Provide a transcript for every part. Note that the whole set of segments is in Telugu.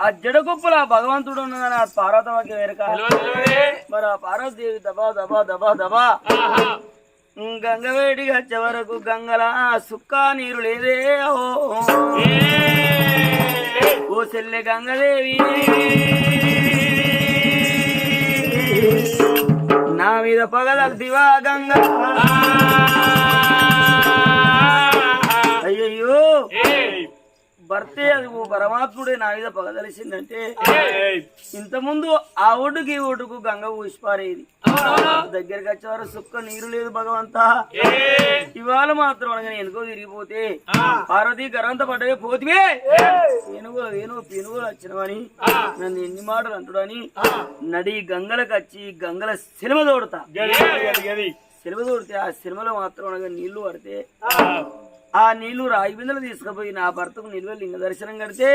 ఆ జడగొప్పల భగవంతుడు ఉన్నదని ఆ పార్వతమ్మకి వేరక మరి ఆ పార్వతీదేవి దబా దబా దబా దబా. గంగవేడికి వచ్చే వరకు గంగల సుక్క నీరు లేదే ఓ చెల్లె గంగదేవి. నా మీద పగలదివా గంగ. అయ్యయ్యో. భర్తే అది ఓ పరమాత్ముడే నా మీద పగదలిసిందంటే ఇంతకుముందు ఆ ఒడ్డుకి ఈ ఒడ్డుకు గంగ ఊసిపారేది. దగ్గరికి వచ్చేవారు సుక్క నీరు లేదు భగవంతా. ఇవాళ మాత్రం అనగానే ఎనుకో తిరిగిపోతే పార్వతీ గర్వంత పడ్డవే పోతివే. ఏనుగు ఏనుగు పెనుగులు వచ్చినవని నన్ను ఎన్ని మాటలు అంటుడని నడి గంగలకు వచ్చి గంగల సినిమ తోడతా. సినిమ తోడితే ఆ సినిమలో మాత్రం అనగా నీళ్ళు పడితే ఆ నీళ్ళు రాయి బిందెలు తీసుకుపోయి నా భర్తకు నిల్వ లింగ దర్శనం కడితే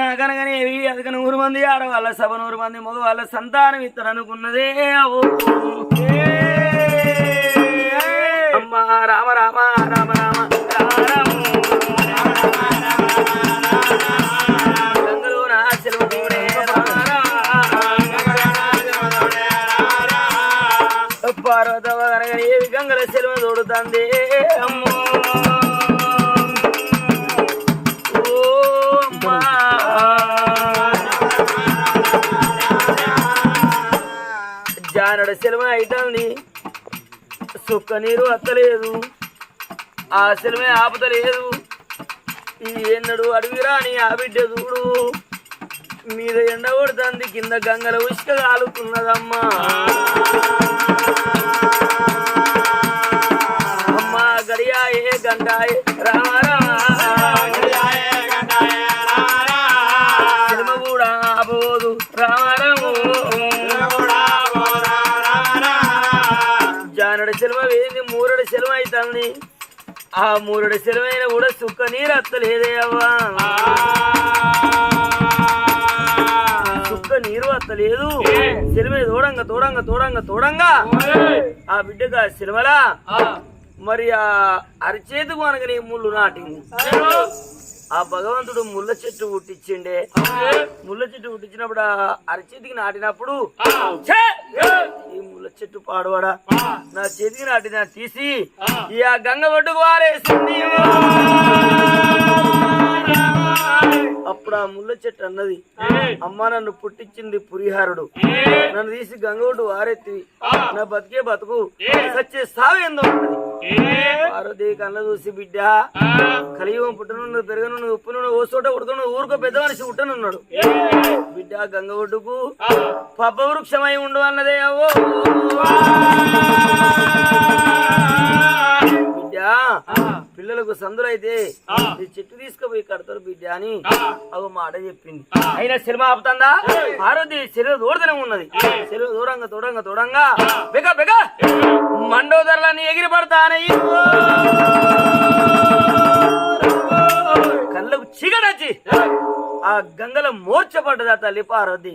నాకనగానే అదిక నూరు మంది ఆడవాళ్ళ సభ నూరు మంది మగ వాళ్ళ సంతానం ఇద్దరు అనుకున్నదే ఓ. అమ్మా రామ రామ రామ రామ పార్వతమ్మ కనగానే ఏవి గంగల సెలవు తోడుతుంది అమ్మో. సెలవు అయితుంది సుక్క నీరు అత్తలేదు. ఆ సెలవే ఆపుతలేదు. ఈ ఎన్నడు అడవిరాని ఆ బిడ్డ చూడు. మీద ఎండ కొడుతుంది కింద గంగల ఉష్క కాలుతున్నదమ్మా. అమ్మా గడియాయే గంటాయే రామారామా అవుతుంది ఆ మూరడు సెలవైన కూడా సుక్క నీరు అత్తలేదే అవ్వా. సుక్క నీరు అత్తలేదు. సెలవే తోడంగా తోడంగా తోడంగా తోడంగా. ఆ బిడ్డగా సినిమలా మరి ఆ అరిచేతుకు అనగానే ముళ్ళు నాటింది. ఆ భగవంతుడు ముళ్ళ చెట్టు పుట్టించిండే. ముళ్ళ చెట్టు పుట్టించినప్పుడు ఆ అరిచేతికి నాటినప్పుడు! ఈ ముళ్ళ చెట్టు పాడవాడా? నా చేతికి నాటిన తీసి ఈ ఆ గంగ ఒడ్డుకు వారేసింది. అప్పుడు ఆ ముళ్ళ చెట్టు అన్నది అమ్మ నన్ను పుట్టించింది పురిహారుడు. నన్ను తీసి గంగ ఒడ్డు వారెత్తి నా బతికే బతుకు సచ్చే సావేందో ఉన్నది పార్వతి కళ్ళ చూసి బిడ్డ. కలియుగం పుట్టనున్నది పెరగనున్నది ఉప్పునున్నది ఓ చోట ఉడకనున్నది ఊరుకో పెద్ద మనిషి పుట్టనున్నాడు బిడ్డ గంగ ఒడ్డుకు పబ్బ వృక్షమై ఉండు అన్నదే అవో బిడ్డ పిల్లలకు సందులైతే ఈ చెట్టు తీసుకుపోయి కడతారు బిడ్డ అని అవ మాట చెప్పింది. అయినా సినిమా ఆపుతుందా? పార్వతి శరీరం దూడతనే ఉన్నది. శరీరం దూరంగా దూరంగా దూరంగా బెగ బెగ. మండోదరలని ఎగిరి పడతానయ్యి కళ్ళకు చీకటచ్చి. ఆ గంగల మూర్చపడ్డదా తల్లి పార్వతి?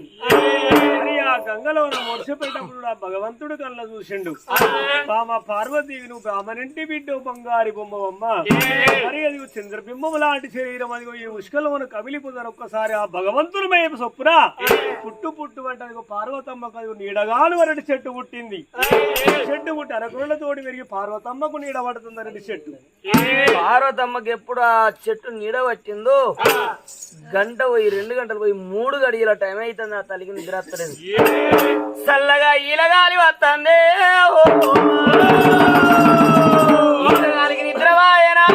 ఆ గంగలో మొర్చపెట్టినప్పుడు ఆ భగవంతుడు కళ్ళ చూసిండు. మా పార్వతి నువ్వు బ్రాహ్మణింటి బిడ్డ బంగారి బొమ్మవమ్మ. మరి అది చంద్రబింబం లాంటి శరీరం అది ఈ ఉష్కలమును కమిలిపోతారు ఒక్కసారి ఆ భగవంతుడు మేము సొప్పున పుట్టు పుట్టు అంటే అదిగో పార్వతమ్మకు అది నీడగాను వరటి చెట్టు పుట్టింది. చెట్టు పుట్టి అరకులతోటి పెరిగి పార్వతమ్మకు నీడ పడుతుంది చెట్టు. పార్వతమ్మకి ఎప్పుడు ఆ చెట్టు నీడ పట్టిందో? గంట పోయి రెండు గంటలు పోయి మూడు గడియల టైం అవుతుంది ఆ తల్లికి నిద్ర వస్తలేదు. చల్లగా ఈలగాలి వస్తుంది ఈలగాలికి నిద్ర వాయనా.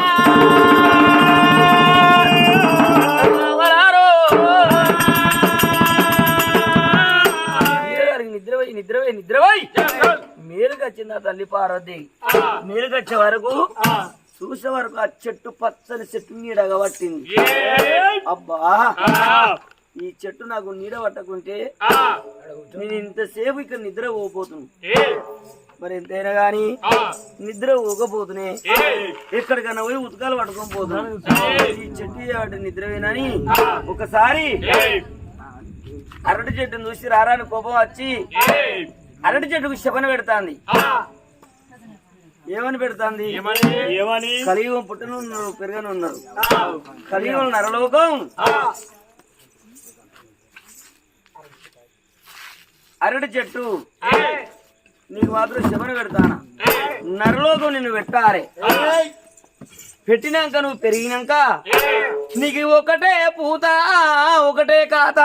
రామరారో. ఈలగాలికి నిద్ర పోయి నిద్ర పోయి నిద్ర పోయి. మేలుకి వచ్చింది ఆ తల్లి పార్వతి. మేలుకి వచ్చే వరకు చూసే వరకు ఆ చెట్టు పచ్చని చెట్టు నీడగా పట్టింది అబ్బా ఈ చెట్టు నాకు నీడ పట్టకుంటే నేను ఇంతసేపు ఇక్కడ నిద్ర పోపోతున్నా మరి ఎంతైనా గాని నిద్ర ఊగపోతునే ఎక్కడికన్నా పోయి ఉతకాలు పట్టుకొని పోతున్నాను ఈ చెట్టు నిద్రవేనని ఒకసారి అరటి చెట్టును చూసి రారాని కోపం వచ్చి అరటి చెట్టుకు శపన పెడతాంది. ఏమని పెడుతుంది? ఏమని? కలియుగం పుట్టనున్నారు పెరగనున్నారు. కలియుగం నరలోకం. అరటి చెట్టు. నీకు మాత్రం శివను పెడతానా నరలోకం నిన్ను పెట్టారే పెట్టినాక నువ్వు పెరిగినాక నీకు ఒకటే పూత ఒకటే కాత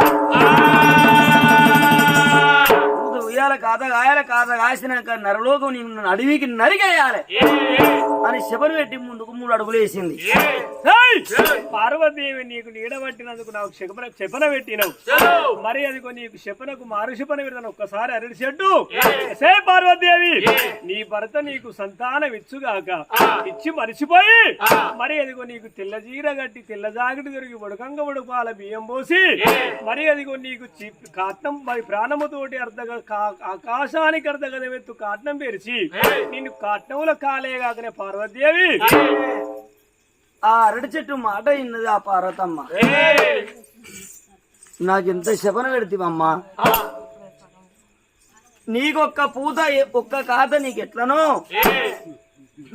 ఉయ్యాల కాత గాయాల కాత కాసినాక నరలోకం నిన్ను అడవికి నరికేయాలి అని శబరి పెట్టి ముందుకు మూడు అడుగులు వేసింది. ఏయ్! పార్వతీదేవి నీకు నీడ పట్టినందుకు నాకు చెప్పన చెప్పన పెట్టినవు. మరి అది నీకు చెప్పనకు మారు చెప్పన పెడతాను. ఒక్కసారి అరటి చెట్టు. సే పార్వతీదేవి! నీ భర్త నీకు సంతానం ఇచ్చుగాక ఇచ్చి మరిచిపోయి మరి అదిగో నీకు తెల్ల జీర గట్టి తెల్ల జాకెట్ దొరికి ఉడకంగ ఉడపాల బియ్యం పోసి మరి అదిగో నీకు కాట్నం మరి ప్రాణముతోటి అర్ధ ఆకాశానికి అర్ధ గదవెత్తు కాట్నం పెరిచి నిన్ను కాట్నముల కాలేగాకనే పార్వతీదేవి. ఆ అరటి చెట్టు మాట విన్నది ఆ పార్వతమ్మ. నాకెంత శపన పెడితివమ్మా. నీకొక్క పూత ఒక్క కాత నీకు ఎట్లనో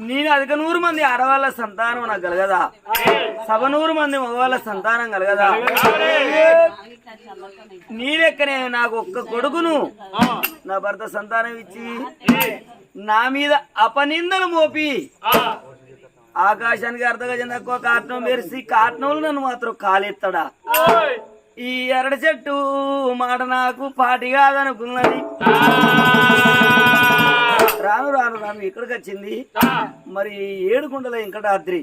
నేను అధిక నూరు మంది ఆడవాళ్ళ సంతానం నాకు కలగదా? సభ నూరు మంది మగవాళ్ళ సంతానం కలగదా? నీ లెక్కనే నాకు ఒక్క కొడుకును? నా భర్త సంతానం ఇచ్చి నా మీద అపనిందలు మోపి ఆకాశానికి అర్ధగజం తక్కువ కాట్నం మెరిసి కాట్నంలో నన్ను మాత్రం కాలెత్తడా? ఈ ఎరడు చెట్టు మాట నాకు పాటి కాదనుకున్నది. రాను రాను రాను ఇక్కడికి వచ్చింది. మరి ఏడు కొండల వెంకటాద్రి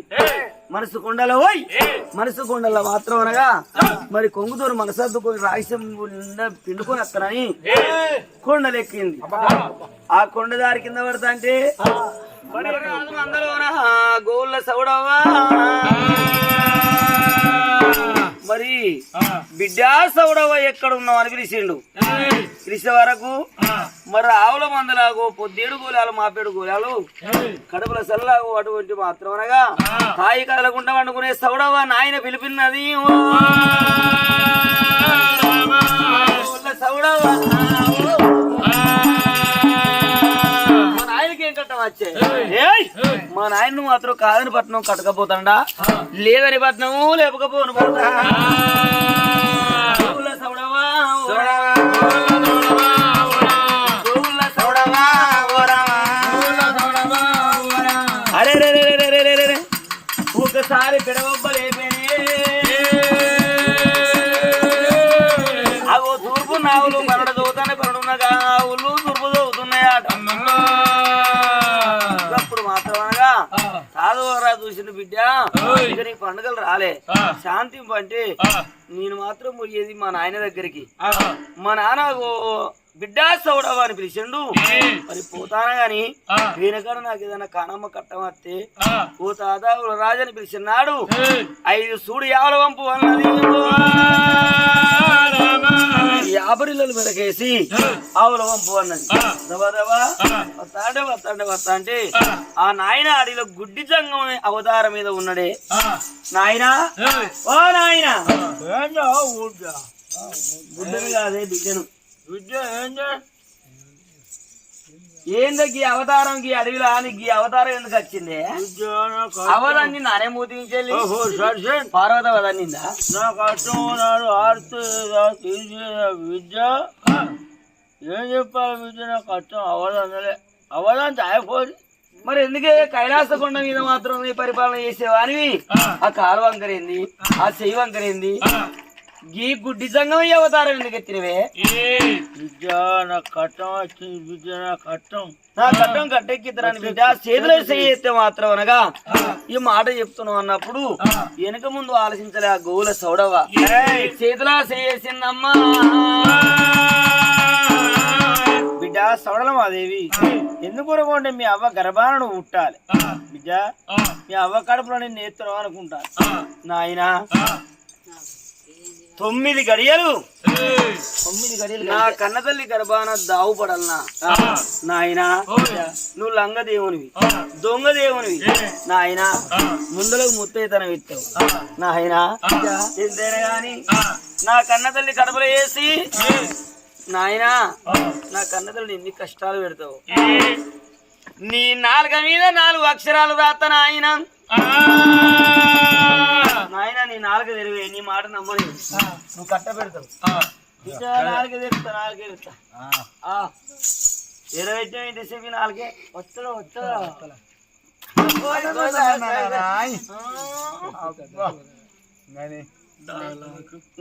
మనసు కొండల ఓయ్ మనసు కొండల మాత్రం అనగా మరి కొంగుతూరు మనసద్దుకొని రాయిసం నిండా పిండుకొని వస్తానని కొండలెక్కింది. ఆ కొండ దారి కింద పడతా అంటే గోళ్ళ సౌడవా బిడ్డా సౌడవ ఎక్కడ ఉన్నావు అని పిలిచిండు. పిలిచే వరకు మరి ఆవుల మందలాగో పొద్దేడు గోళాలు మాపేడు గోళాలు కడుపుల సల్లాగో అటువంటి మాత్రం అనగా తాయి కదలకుండా వండుకునే సౌడవ నాయన పిలిపిన్నది. సౌడవ వచ్చే. ఏయ్! మా నాయన మాత్రం కాదని పట్నం కట్టకపోతాడా లేదని లేపకపోను పట్నం. అరే రే రే రే రే రే రే రే. ఒకసారి పిడవబ్బలేపేనే సాధువరా చూసిన బిడ్డ. ఇక నీకు పండుగలు రాలే. శాంతి అంటే నేను మాత్రం పోయేది మా నాయన దగ్గరికి. మా నాన్న బిడ్డ సౌడవా అని పిలిచిండు. మరి పోతానా గాని వెనకాడ నాకు ఏదైనా కానమ్మ కట్టమత్తే ఓ తాత ఓ రాజని పిలిచిన్నాడు. ఐదు సూడు యావల వంపు అన్నది యాభరిల్లలు మెడకేసి ఆవుల వంపు అన్నది. దబా దబా. వస్తాంటే వస్తాంటే వస్తా అంటే ఆ. నాయన అడిలో గుడ్డి జంగం అవతారం మీద ఉన్నడే. నాయనా? ఓ నాయన! గుడ్డను కాదే బిడ్డను. ఏందో గీ అవతారం గీ అడవిలో అని గీ అవతారం ఎందుకు వచ్చింది? అవదాన్ని నానే మూతించెల్లి పార్వత వదన్నిందా ఆడుతూ తీసి విద్య. ఏం చెప్పాలి విద్య? నాకు అర్థం అవ్వదనలే అవ్వదంటే అయిపోయి మరి ఎందుకే కైలాస కొండ మీద మాత్రం పరిపాలన చేసేవానివి? ఆ. కాలు వంకరేంది ఆ. చెయ్యి వంకరేంది గీ గుడ్డి సంఘం ఈ అవతారం ఎందుకు ఎత్తినవే? విద్య నాకు కట్టం వచ్చింది విద్య నాకు కట్టం. నా కట్టం కట్టెక్కిద్దరని బిడ్డ చేతిలో ఎత్తే మాత్రం అనగా ఈ మాట చెప్తున్నావు అన్నప్పుడు వెనక ముందు ఆలోచించలే ఆ గోవుల సౌడవ. చేతిలో చేసిందమ్మా. బిడ్డ సవడలమాదేవి ఎందుకు ఊరకుంటే మీ అవ్వ గర్భాలను పుట్టాలి బిడ్డ మీ అవ్వ కడుపులో నేను నేత్రం అనుకుంటా. నాయనా తొమ్మిది గడియలు. తొమ్మిది గడియలు నా కన్నతల్లి గర్భాన దావు పడల్నా? నాయనా నువ్వు లంగ దేవునివి దొంగ దేవునివి నాయనా ముందులకు ముత్తైతనం ఇస్తావు. నాయనా ఎంతైనా గాని నా కన్నతల్లి కడపలో వేసి నాయనా నా కన్నతల్లి ఎన్ని కష్టాలు పెడతావు? నీ నాలుక మీద నాలుగు అక్షరాలు రాత నాయన. నాయన నీ నాలుక తెరివే నీ మాట నమ్మని నువ్వు కట్ట పెడతావు. నాలుగే తెరుస్తా నాలుగే తెరుస్తా. ఇరవై ఇంటి చెప్పి నాలుగే. వస్తలో వస్తలో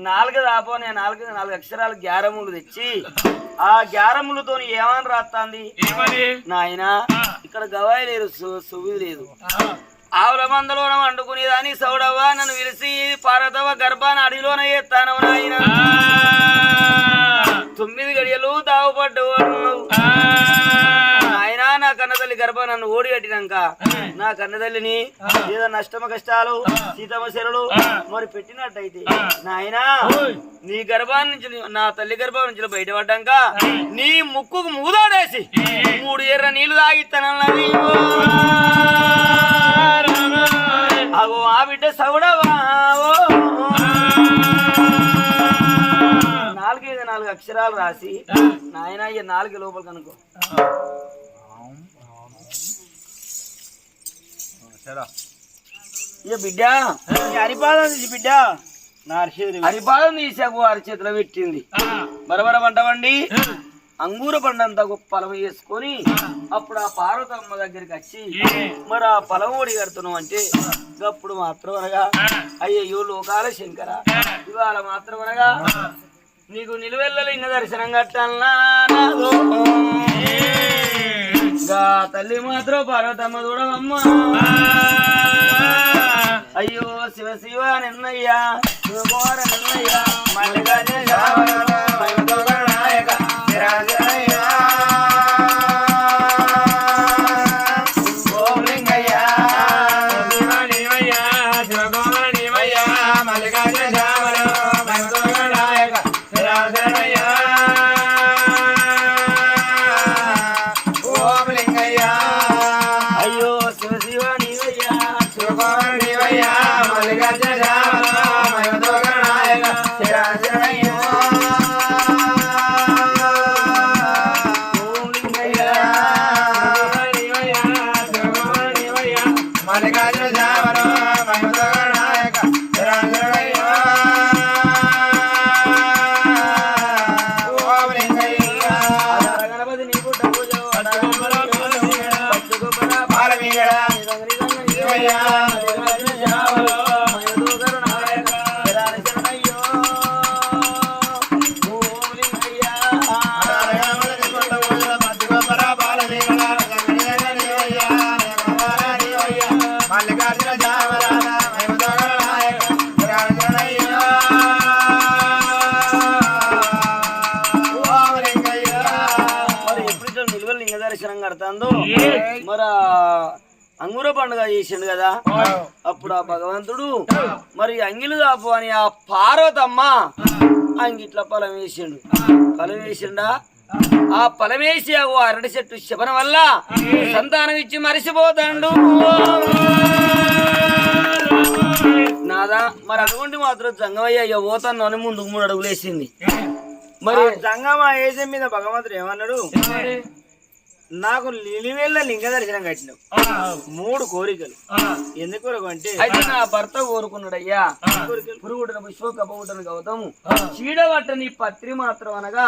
నాలుగు రాపో నేను నాలుగు నాలుగు అక్షరాలు గ్యారములు తెచ్చి ఆ గ్యారములతో ఏమని రాస్తాంది నాయన ఇక్కడ గవాయి లేదు సు- సువి లేదు. ఆవుల మందలోన వండుకునేదాని సౌడవ్వ నన్ను విలిసి పారదవ గర్భాన్ని అడిలోన ఎత్తాను నాయన. తొమ్మిది గడియలు దావపడ్డు ఆయన నా కన్నతల్లి గర్భ నన్ను ఓడి కట్టినాక నా కన్నతల్లిని ఏదో నష్టమ కష్టాలు సీతమశరులు మరి పెట్టినట్టయితే. నాయనా నీ గర్భాన్ని నుంచి నీ- నా తల్లి గర్భం నుంచి బయటపడ్డాక నీ ముక్కుకు మూదాడేసి మూడు ఎర్ర నీళ్ళు తాగిస్తానన్నది అగో ఆ బిడ్డ సౌడవా. నాలుగైదు నాలుగు అక్షరాలు రాసి నాయన ఈ నాలుగు లోపల కనుకో ఇక బిడ్డ హరిపాదం తీసి బిడ్డ. హరిపాదం తీసాకు వారి చేతిలో పెట్టింది. బరబర పంటవండి అంగూర పండంతా గొప్ప పొలం వేసుకొని అప్పుడు ఆ పార్వతమ్మ దగ్గరికి వచ్చి మరి ఆ పొలం ఓడి కడుతున్నాం అంటే అప్పుడు మాత్రం అనగా అయ్యయ్యో లోకాల శంకర. ఇవాళ మాత్రం అనగా నీకు నిలువెల్ల లింగ దర్శనం కట్టాలనా తల్లి మాత్రం పార్వతమ్మ చూడవమ్మా. అయ్యో శివ శివ నిన్నయ్యా నిన్నయ్యా మల్లికార్జున అయ్యో శివ శివ నీవయ్యా శివ నీవయ్యా మల్లికార్జున కడతాందో మరి అంగుర పండుగ చేసిండు కదా? అప్పుడు ఆ భగవంతుడు మరి అంగిలు దాపు అని ఆ పార్వతమ్మ అంగిట్ల పొలం వేసిండు. పొలం వేసిండా? ఆ పొలం వేసి ఆ అరటి చెట్టు శపన వల్ల సంతానం ఇచ్చి మరిసిపోతాడు. నాదా మరి అటువంటి మాత్రం జంగమయ్య అయ్యో పోతాను అని ముందుకు మూడు అడుగులు వేసింది. మరి జంగమ ఏజం మీద భగవంతుడు ఏమన్నాడు? నాకు నిలివేళ్ళ లింగ దర్శనం కట్టినావు మూడు కోరికలు. ఎందుకు కొరకు అంటే అయితే నా భర్త కోరుకున్నాడయ్యా. పురుగుడిన పుష్ప కప్పగుట్టని గౌతము చీడబట్టని పత్రి మాత్రం అనగా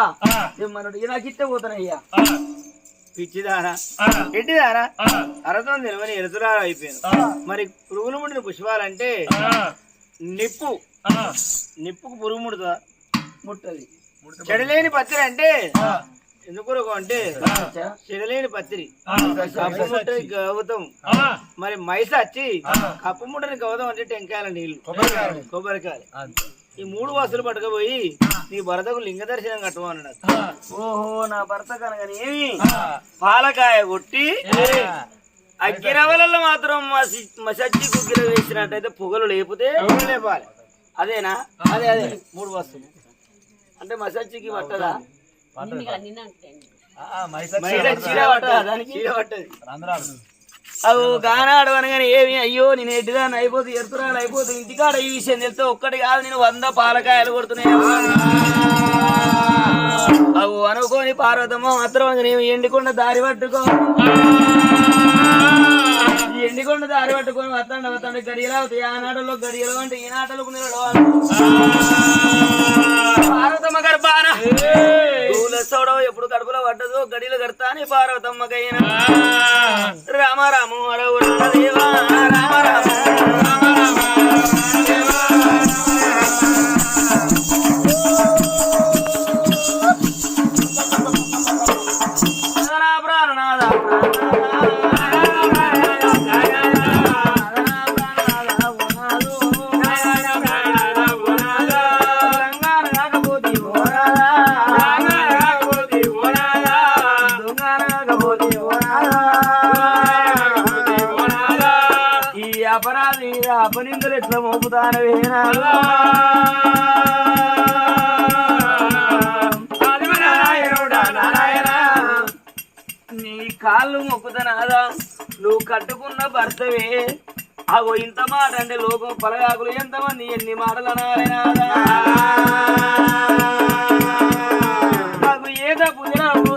మనడు నాకు ఇట్టే పోతానయ్యా. పిచ్చిదారా ఎట్టిదారా అరతం తెలివని ఎరుతురాలు అయిపోయాను. మరి పురుగులు ముడిన పుష్పాలంటే నిప్పు. నిప్పుకు పురుగు ముడుతుందా? ముట్టది. చెడలేని పత్రి అంటే ఎందుకు అంటే చెడలేని పత్రి. కప్పు ముట్టని గౌతం మరి మైస వచ్చి కప్పు ముట్టని గౌతం అంటే టెంకాయల నీళ్ళు. కొబ్బరికాయలు. ఈ మూడు వస్తువులు పట్టుకపోయి నీ భరతకు లింగ దర్శనం కట్టమన్నాడు ఓహో నా భర్త కనుకనేమి పాలకాయ కొట్టి అగ్గిరవలలో మాత్రం మసి మసచ్చి కుక్కిర వేసినట్టయితే పొగలు లేపితే లేపాలి. అదేనా? అదే అదే. మూడు వస్తువులు అంటే మసచ్చికి పట్టదా? అవు గానాడు అనగానే ఏమి? అయ్యో నేను ఎడ్డిదాన్ని అయిపోతే ఎరుతురాలు అయిపోతే ఇంటికాడ ఈ విషయం తెలిస్తే ఒక్కటి కాదు నేను వంద పాలకాయలు కొడుతున్నాయి. అవు అనుకోని పార్వతమ్మ మాత్రం నేను ఎండికొండ దారి పట్టుకో. ఈ ఎండికొండ దారి పట్టుకొని వస్తాండి వస్తాండి గడియలు అవుతాయి. ఆ నాటలో గడియలు అంటే ఈ నాటలకు నిలడు పార్వతమ్మ గర్భాన. ఎప్పుడు కడుపులో పడ్డదు గడిలు కడతా అని పార్వతమ్మకైనా. రామ రాము అరవు దేవా రామ రామ. అపరాధి మీద అపనిందలు ఎట్లా మోపుతానవేనా నీ కాళ్ళు మొక్కుతనాదా నువ్వు కట్టుకున్న భర్తవే. అగో ఇంత మాట అంటే లోకం పలగాకులు ఎంతమంది? ఎన్ని మాటలు అనాలనాదా నాకు ఏ తప్పు తినవు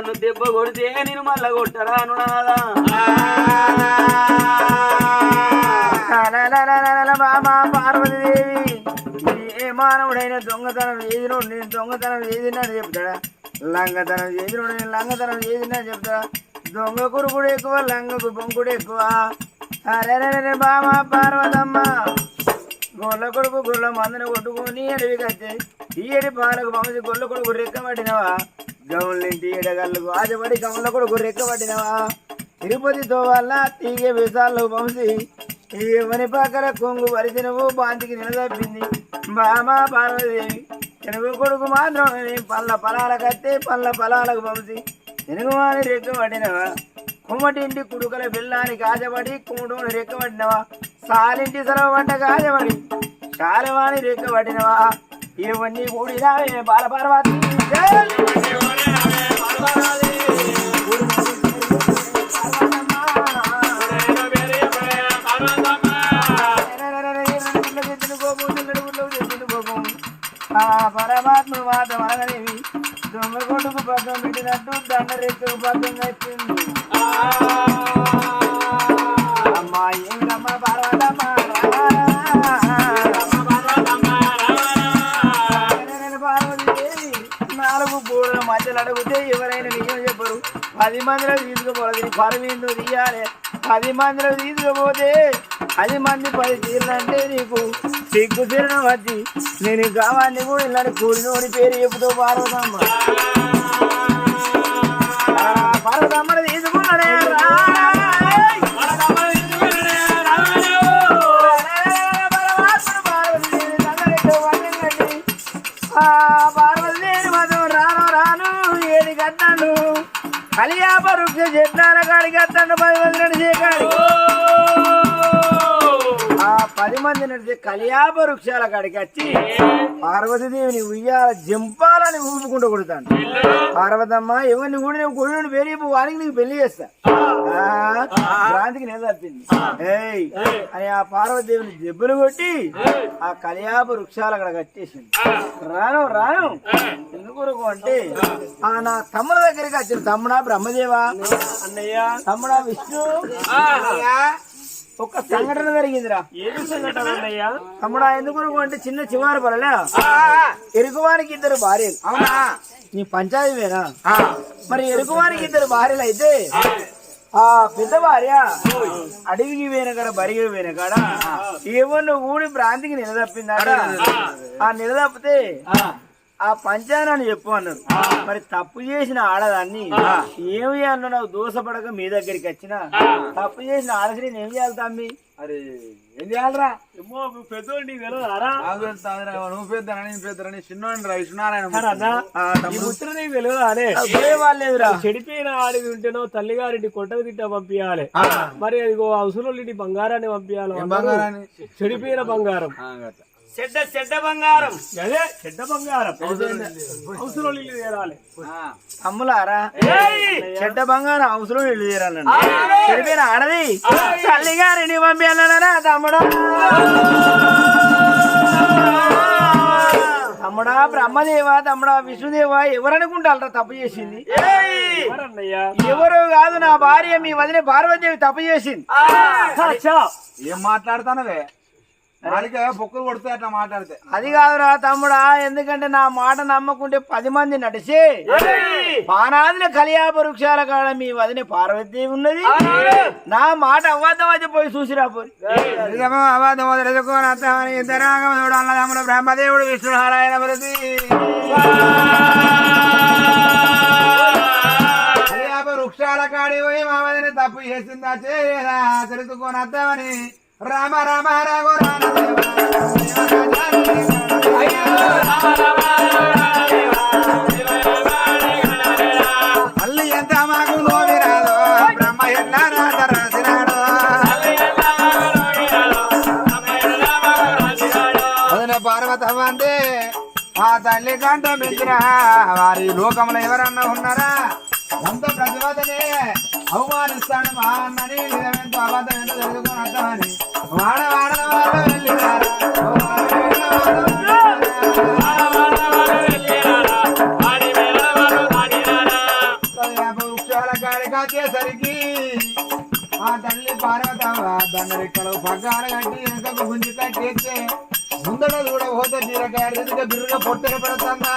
నన్ను దెబ్బ కొడితే నేను మళ్ళా కొట్టరాను నాదా బాబా పార్వతీదేవి. ఏ మానవుడైన దొంగతనం చేసినో నేను దొంగతనం చేసినని చెప్తాడా? లంగతనం చేసినో నేను లంగతనం చేసినని చెప్తాడా? దొంగ కురుకుడు ఎక్కువ లంగకు బొంకుడు ఎక్కువ. అరే బామా పార్వతమ్మ. గొల్ల కొడుకు గొల్ల మందుని కొట్టుకొని అడవికి వచ్చాయి తీయడి పాలకు పంచి గొల్ల కొడుకు రెక్కబడినవా గౌన్లింటి ఎడగళ్ళు ఆశపడి గౌన్ల కొడుకు రెక్కబడినవా తిరుపతితో వల్ల తీగే విశాలకు పంచి ఇవని పక్కన కొంగు వరిసినవు బాంతికి నిలదప్పింది. బామా పార్వదేవి తెలుగు కొడుకు మాత్రం పళ్ళ పొలాల కత్తే పళ్ళ పొలాలకు పంచి తెలుగు రెక్కబడినవా కుమ్మటింటి కుడుకల బెల్లానికి ఆశపడి కుమ్మటోని రెక్కబడినవా సాలింటి సెలవు వంట కాజబడి కాలువాని రెక్కబడినవా ఇవన్నీ కూడినావే బాలపార్వతి. పరమాత్మ మాట మనగనేవి దొంగ కొడుకు పక్కన పెట్టినట్టు దండ రెక్కకు పక్కన పెట్టింది అడిగితే ఎవరైనా నిజం చెప్పరు. పది మందిలో తీసుకుపోవాలి పరమేందు తీయాలి. పది మందిలో తీసుకుపోతే పది మంది పది తీరులంటే నీకు సిగ్గు తీరడం వచ్చి నేను కావాలని కూడా ఇలాంటి కూడినోడి పేరు చెబుతూ పార్వతమ్మ కలియాప కాడికి అత్తండి పది మంది? నడిచే కలియాప వృక్షాల కాడికి వచ్చి పార్వతీదేవిని ఉయ్యాల జంపాలని ఊపుకుంటూ కొడుతాను. పార్వతమ్మ ఎవరిని కూడా నేను కొడుకుని పెరిగి వానికి నీకు పెళ్ళి చేస్తా. ఆ, భ్రాంతికి నేను తప్పింది ఏయ్ అని ఆ పార్వతీదేవిని దెబ్బలు కొట్టి ఆ కలియాప వృక్షాలు అక్కడ కట్టేసింది. రాను రాను. ఎందుకు అంటే ఆ నా తమ్ముడు దగ్గరికి వచ్చిన తమ్ముడా బ్రహ్మదేవా? అన్నయ్య. తమ్ముడా విష్ణు? ఒక సంఘటన జరిగిందిరా. ఏది సంఘటన తమ్ముడా ఎందుకు అంటే చిన్న చివారు పరలే ఎరుగువానికి ఇద్దరు భార్యలు. అవునా? నీ పంచాయతీవేనా మరి ఎరుగువానికి ఇద్దరు భార్యలు అయితే ఆ. పెద్ద భార్య అడవికి పోయిన కాడ బరిగి పోయిన కాడ ఏమన్నా ఊడి భ్రాంతికి నిలదప్పిందాట. ఆ నిలదప్పితే ఆ పంచాయనాన్ని చెప్పు అన్నారు. మరి తప్పు చేసిన ఆడదాన్ని ఏమి అన్నావు దోసపడక మీ దగ్గరికి వచ్చిన? తప్పు చేసిన ఆడసిని ఏం చేయాలి తమ్మి? అరే ఏం చేయాలరా? ఏమో పెద్దోడు నీకు తెలియదారా నువ్వు పెద్దరా నేను పెద్దరా రా విష్ణునారాయణ నీకు వాళ్ళేదురా చెడిపోయిన ఆడిది ఉంటేనో తల్లిగారింటి కొట్టకు తిట్ట పంపించాలి మరి అదిగో అవసరం బంగారాన్ని పంపించాలి? చెడిపోయిన బంగారం. చెడ్డ చెడ్డ బంగారం. అదే చెడ్డ బంగారం. అవసరం ఇల్లు తీరాలి. అమ్ములారా చెడ్డ బంగారం అవసరం ఇల్లు తీరాలండి. చెడిపోయిన ఆడది తల్లి గారిని పంపించాలరా తమ్ముడా. తమ్ముడా బ్రహ్మదేవ తమ్ముడా విష్ణుదేవ ఎవరనుకుంటారా తప్పు చేసింది? ఎవరు కాదు నా భార్య మీ వదిన పార్వతీదేవి తప్పు చేసింది. ఏం మాట్లాడుతానవే? బొక్కులు కొడితే అట్లా మాట్లాడితే. అది కాదురా తమ్ముడా ఎందుకంటే నా మాట నమ్మకుంటే పది మంది నడిచి పానాదిన కలియాప వృక్షాల కాడ మీ వదిన పార్వతీదేవి ఉన్నది. నా మాట అవ్వద్దాం అది పోయి చూసిరా పోయి. తమ్ముడు బ్రహ్మదేవుడు విష్ణు నారాయణ మృతి. వృక్షాల కాడి పోయి మా వదిన తప్పు చేసిందా తెలుసుకొని అర్థమని రామ రామ రాఘు అల్లి ఎంత మాకు నోవి రాదో బ్రహ్మ ఎట్లా రాత రాసినాడు పార్వతమ్మ అంటే ఆ తల్లి కంట మించిన వారి లోకంలో ఎవరన్నా ఉన్నారా అంత ప్రతిభతనే అవమానిస్తాడు మహాన్నని అన్నని నిజమెంతో అబద్ధం ఎంతో తెలుసుకొని అర్థమని వాడ వాడ వాళ్ళు వెళ్ళినారా? వచ్చేసరికి ఆ తల్లి పార్వతమ్మ దాన్ని రెక్కలు పగ్గాలు కట్టి వెనకకు గుంజి కట్టేస్తే ముందర చూడబోతే పోతే బీరకాయ రీతిగా బిర్రుగా పొట్టలు పెడుతుందా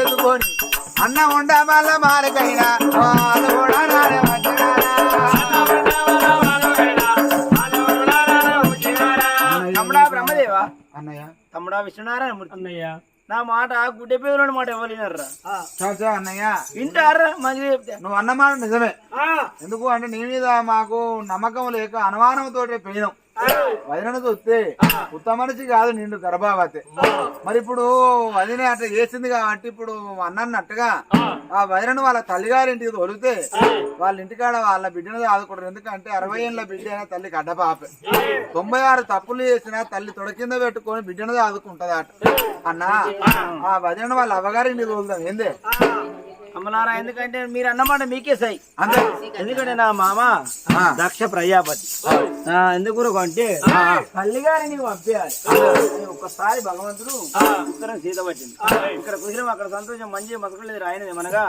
వేసుకొని అన్న ఉండ మళ్ళా మారకైనా వాళ్ళు కూడా రాలే తమ్ముడా బ్రహ్మదేవా? అన్నయ్య. తమ్ముడా విష్ణునారాయణ మూర్తి. అన్నయ్య. నా మాట గుడ్డ పేరు మాట ఇవ్వలేనర్రా చాచా అన్నయ్య. వింటారా? చెప్తే. నువ్వు అన్నమాట నిజమే. ఎందుకు అంటే నీ మీద మాకు నమ్మకం లేక అనుమానంతో పోయినాం వదిన చూస్తే ఉత్తమ మనిషి కాదు నిండు గర్భావతి. మరి ఇప్పుడు వదిన అట్లా చేసింది కాబట్టి ఇప్పుడు అన్నట్టుగా ఆ. వదినను వాళ్ళ తల్లిగారింటికి తొలితే వాళ్ళ ఇంటికాడ వాళ్ళ బిడ్డను ఆదుకుంటారు. ఎందుకంటే అరవై ఏళ్ళ బిడ్డ అయినా తల్లికి అడ్డపాపే తొంభై ఆరు తప్పులు చేసినా తల్లి తొడ కింద పెట్టుకొని బిడ్డను ఆదుకుంటది అట అన్నా ఆ. వదిన వాళ్ళ అవ్వగారింటికి తోలుదాం. ఏందే? అమ్మలారా ఎందుకంటే మీరు అన్నమాట మీకే సై. ఎందుకంటే నా మామ. దక్ష ప్రజాపతి. ఆ, ఎందుకు అంటే తల్లి గారిని పంపించాలి అని ఒక్కసారి భగవంతుడు ఉత్తరం సీత పట్టింది ఇక్కడ కుదిరం అక్కడ సంతోషం మంచి మసకలేదు రాయనది మనగా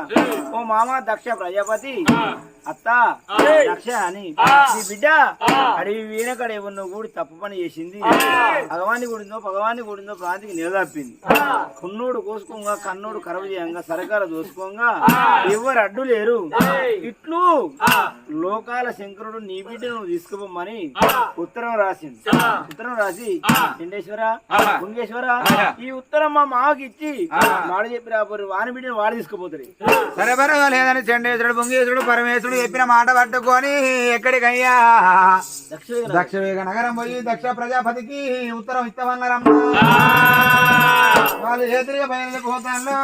ఓ మామ దక్ష ప్రజాపతి అత్త దక్ష అని. నీ బిడ్డ అడవి వీణకడ ఎవరినో కూడి తప్పు పని చేసింది. భగవాన్ని కూడిందో భగవాన్ని కూడిందో ప్రాంతికి నిలదప్పింది. కున్నోడు కోసుకోగా కన్నోడు కరవ చేయంగా సరకాల దోసుకోగా ఎవరు అడ్డు లేరు. ఇట్లు లోకాల శంకరుడు నీ బిడ్డ నువ్వు తీసుకుపోమని ఉత్తరం రాసింది ఉత్తరం రాసి చండేశ్వర గుంగేశ్వర ఈ ఉత్తరం మా మామకి ఇచ్చి మాట చెప్పి రాబోరు వాని బిడ్డను వాడు తీసుకుపోతారు సరే బరో లేదని చండేశ్వరుడు పొంగేశ్వరుడు పరమేశ్వరుడు చెప్పిన మాట పట్టుకొని ఎక్కడికయ్యా? దక్షవేగ నగరం పోయి దక్ష ప్రజాపతికి ఉత్తరం ఇస్తామన్నారమ్మా. వాళ్ళు ఎదురుగా బయలుపోతాను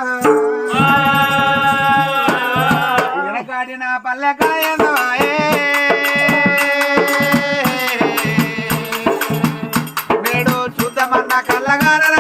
వెనకాడిన పల్లెకాయందో నేడు చూద్దామన్న కళ్ళగానరాయే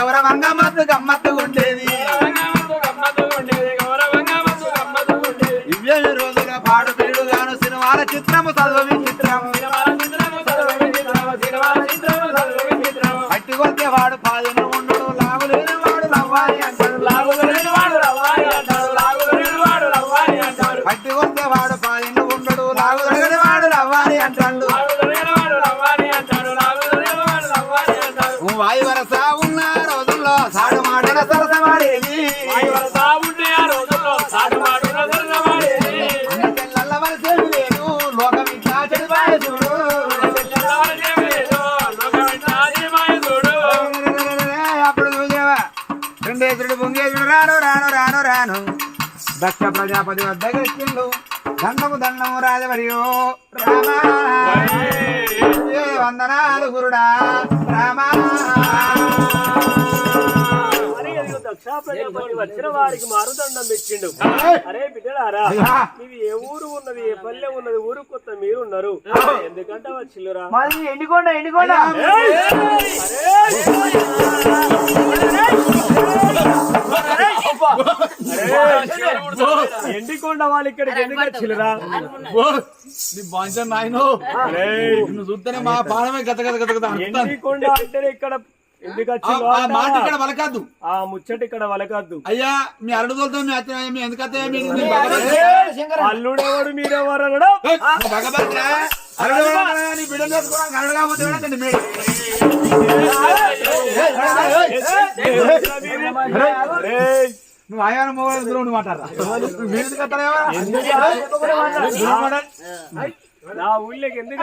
கௌரவங்க மாத்து அம்மா సాడు మాటల లేదు లోకం ఇట్లా చెడిపాయ చూడు అప్పుడు చూసావా రెండేసుడు పొంగేసుడు రాను రాను రాను రాను దక్ష ప్రజాపతి వద్ద గెలిచిండు దండము దండము రాజవరియో రామా. వందనాలు గురుడా రామా. ప్రజాపతి వచ్చిన వారికి మారుదండం పెట్టిండు అరే బిడ్డలారా. ఇవి ఏ ఊరు ఉన్నది ఏ పల్లె ఉన్నది ఊరు కొత్త మీరున్నారు. ఎందుకంటే వచ్చిల్లురా మరి ఎండికొండ ఎండికొండ. ఎండికొండ వాళ్ళు ఇక్కడికి ఎందుకు వచ్చిల్లురా చూస్తేనే మా పాడమే గత గత గత గత. ఎండికొండ అంటే ఇక్కడ మాట? ఇక్కడ వలకద్దు ఆ ముచ్చట ఇక్కడ వలకద్దు అయ్యా మీ అరడుదలతో మీ అత్త మీ ఎందుకత్తే మీ మీ భగవంతుడా? అల్లుడెవడు మీరెవరు అనడం మీరు? నువ్వు ఆయాన దూరం నువ్వు మాట్లాడరా మీరు ఎందుకు? నా ఊళ్ళోకి ఎందుకు